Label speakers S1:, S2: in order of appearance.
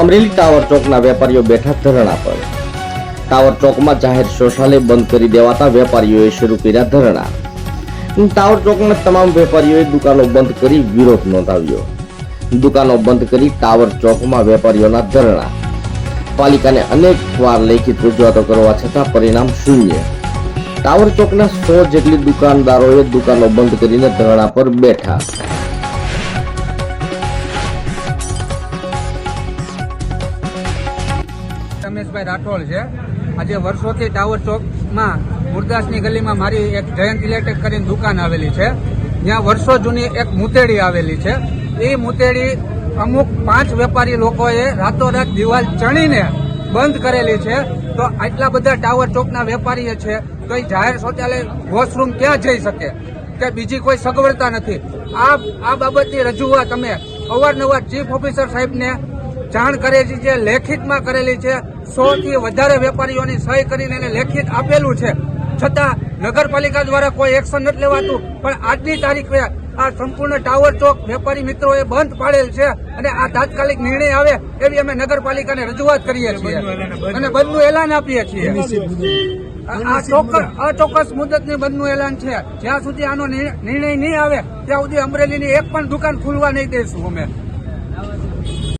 S1: Amreli tower ચોકના વેપારીઓ બેઠા ધરણા પર. ટાવર ચોકમાં જાહેર શૌચાલય બંધ કરી દેવાતા વેપારીઓએ શરૂ કર્યા ધરણા. ટાવર ચોકના તમામ વેપારીઓએ દુકાનો બંધ કરી વિરોધ નોંધાવ્યો. દુકાનો બંધ કરી ટાવર ચોકમાં વેપારીઓના ધરણા. પાલિકાને અનેક વાર લેખિત રજૂઆતો કરવા છતાં પરિણામ શૂન્ય. ટાવર ચોકના સો જેટલી દુકાનદારોએ દુકાનો બંધ કરીને ધરણા પર બેઠા.
S2: રમેશભાઈ રાઠોડ છે. આજે વર્ષોથી ટાવર ચોકમાં મુરદાસની ગલીમાં મારી એક જયંત ઇલેક્ટ્રિક કરીને દુકાન આવેલી છે. જ્યાં વર્ષો જૂની એક મુતેડી આવેલી છે. એ મુતેડી અમુક પાંચ વેપારી લોકોએ રાતોરાત દિવાલ ચણીને બંધ કરેલી છે. તો આટલા બધા ટાવર ચોકના વેપારીઓ છે, તો એ જાહેર શૌચાલય વોશરૂમ ક્યાં જઈ શકે? કે બીજી કોઈ સગવડતા નથી? આ આ બાબતની રજૂઆત અમે અવારનવાર ચીફ ઓફિસર સાહેબને જાણ કરેલી છે, લેખિતમાં કરેલી છે. સો થી વધારે વેપારીઓની સહી કરીને એને લેખિત આપેલું છે. છતાં નગરપાલિકા દ્વારા કોઈ એક્શન નથી લેવાતું પણ આજની તારીખે આ સંપૂર્ણ ટાવર ચોક વેપારી મિત્રોએ બંધ પાડેલ છે અને આ તાત્કાલિક નિર્ણય આવે એવી અમે નગરપાલિકાને રજૂઆત કરીએ છીએ. અને બંધનું એલાન આપીએ છીએ. આ આ ચોક્કસ અચોક્કસ મુદતની બંધનું એલાન છે. જ્યાં સુધી આનો નિર્ણય નિર્ણય નહીં આવે ત્યાં સુધી અમરેલીની એક પણ દુકાન ખુલવા નહીં દઈશું અમે.